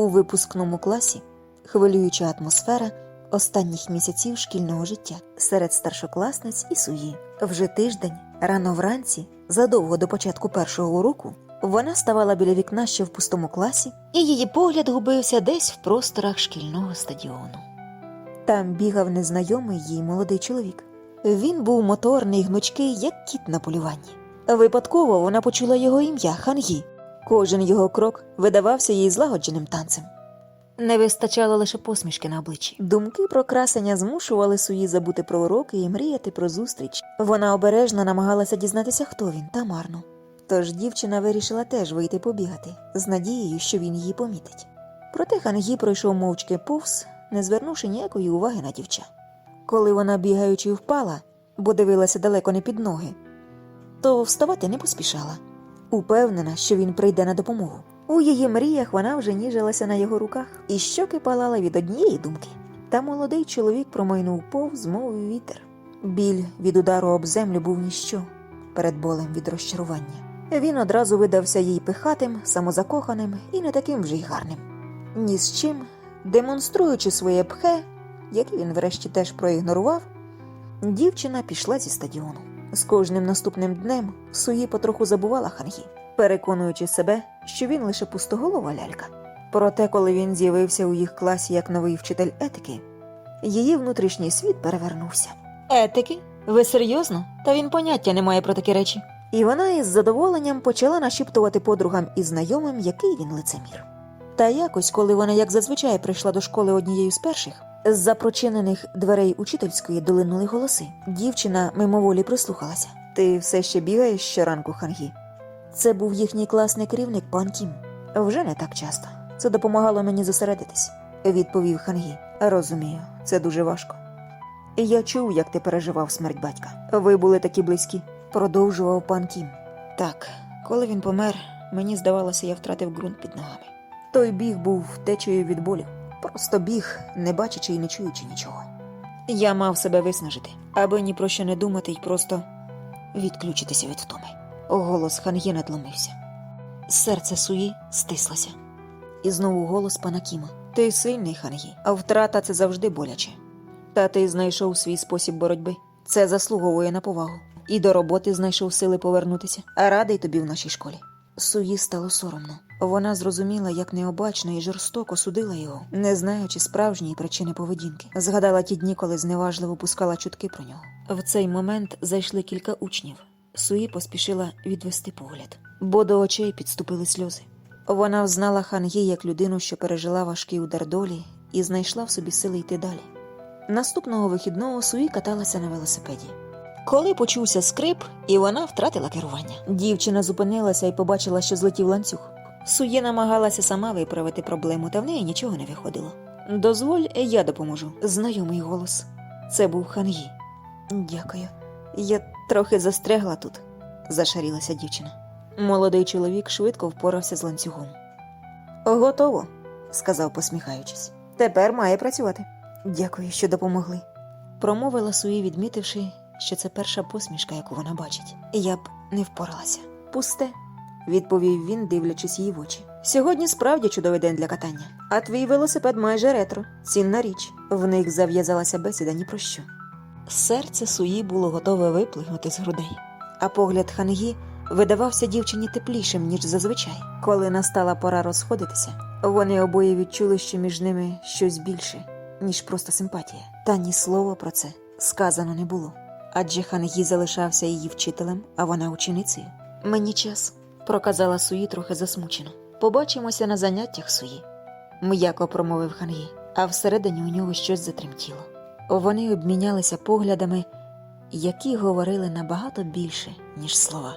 У випускному класі хвилююча атмосфера останніх місяців шкільного життя серед старшокласниць і суї. Вже тиждень, рано вранці, задовго до початку першого уроку, вона ставала біля вікна ще в пустому класі, і її погляд губився десь в просторах шкільного стадіону. Там бігав незнайомий їй молодий чоловік. Він був моторний, гнучкий, як кіт на полюванні. Випадково вона почула його ім'я Хангі. Кожен його крок видавався їй злагодженим танцем. Не вистачало лише посмішки на обличчі. Думки про красення змушували Суї забути про уроки і мріяти про зустріч. Вона обережно намагалася дізнатися, хто він, та марно. Тож дівчина вирішила теж вийти побігати, з надією, що він її помітить. Проте Хангі пройшов мовчки повз, не звернувши ніякої уваги на дівча. Коли вона, бігаючи, впала, бо дивилася далеко не під ноги, то вставати не поспішала, упевнена, що він прийде на допомогу. У її мріях вона вже ніжилася на його руках, і щоки палала від однієї думки. Та молодий чоловік промайнув повз, мов вітер. Біль від удару об землю був ніщо перед болем від розчарування. Він одразу видався їй пихатим, самозакоханим і не таким вже й гарним. Ні з чим, демонструючи своє пхе, яке він врешті теж проігнорував, дівчина пішла зі стадіону. З кожним наступним днем Суї потроху забувала Хангі, переконуючи себе, що він лише пустоголова лялька. Проте, коли він з'явився у їх класі як новий вчитель етики, її внутрішній світ перевернувся. Етики? Ви серйозно? Та він поняття не має про такі речі. І вона із задоволенням почала нашіптувати подругам і знайомим, який він лицемір. Та якось, коли вона, як зазвичай, прийшла до школи однією з перших, з-за прочинених дверей учительської долинули голоси. Дівчина мимоволі прислухалася. Ти все ще бігаєш щоранку, Хангі? Це був їхній класний керівник пан Кім. Вже не так часто. Це допомагало мені зосередитись, відповів Хангі. Розумію, це дуже важко. Я чув, як ти переживав смерть батька. Ви були такі близькі, продовжував пан Кім. Так, коли він помер, мені здавалося, я втратив ґрунт під ногами. Той біг був течею від болю. Просто біг, не бачачи і не чуючи нічого. Я мав себе виснажити, аби ні про що не думати й просто відключитися від втоми. Голос Хан'є надломився. Серце Суї стислося. І знову голос пана Кіма. Ти сильний, Хан'ї, а втрата це завжди боляче. Та ти знайшов свій спосіб боротьби. Це заслуговує на повагу. І до роботи знайшов сили повернутися. А радий тобі в нашій школі. Суї стало соромно. Вона зрозуміла, як необачно і жорстоко судила його, не знаючи справжньої причини поведінки. Згадала ті дні, коли зневажливо пускала чутки про нього. В цей момент зайшли кілька учнів. Суї поспішила відвести погляд, бо до очей підступили сльози. Вона взнала Хангі як людину, що пережила важкий удар долі, і знайшла в собі сили йти далі. Наступного вихідного Суї каталася на велосипеді. Коли почувся скрип, і вона втратила керування. Дівчина зупинилася і побачила, що злетів ланцюг. Сує намагалася сама виправити проблему, та в неї нічого не виходило. Дозволь, я допоможу. Знайомий голос. Це був Хангі. Дякую. Я трохи застрягла тут, зашарілася дівчина. Молодий чоловік швидко впорався з ланцюгом. Готово, сказав, посміхаючись. Тепер має працювати. Дякую, що допомогли. Промовила Суї, відмітивши, що це перша посмішка, яку вона бачить. Я б не впоралася. Пусте, відповів він, дивлячись їй в очі. Сьогодні справді чудовий день для катання, а твій велосипед майже ретро, цінна річ. В них зав'язалася бесіда ні про що. Серце Суї було готове виплигнути з грудей, а погляд Хангі видавався дівчині теплішим, ніж зазвичай. Коли настала пора розходитися, вони обоє відчули, що між ними щось більше, ніж просто симпатія. Та ні слова про це сказано не було. Адже Хангі залишався її вчителем, а вона ученицею. Мені час, проказала Суї трохи засмучено. Побачимося на заняттях Суї, м'яко промовив Хангі, а всередині у нього щось затремтіло. Вони обмінялися поглядами, які говорили набагато більше, ніж слова.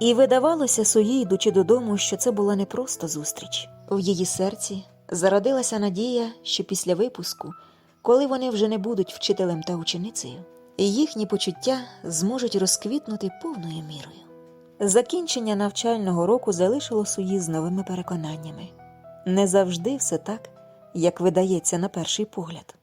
І видавалося Суї, йдучи додому, що це була не просто зустріч. В її серці зародилася надія, що після випуску, коли вони вже не будуть вчителем та ученицею, їхні почуття зможуть розквітнути повною мірою. Закінчення навчального року залишило Суї з новими переконаннями. Не завжди все так, як видається на перший погляд.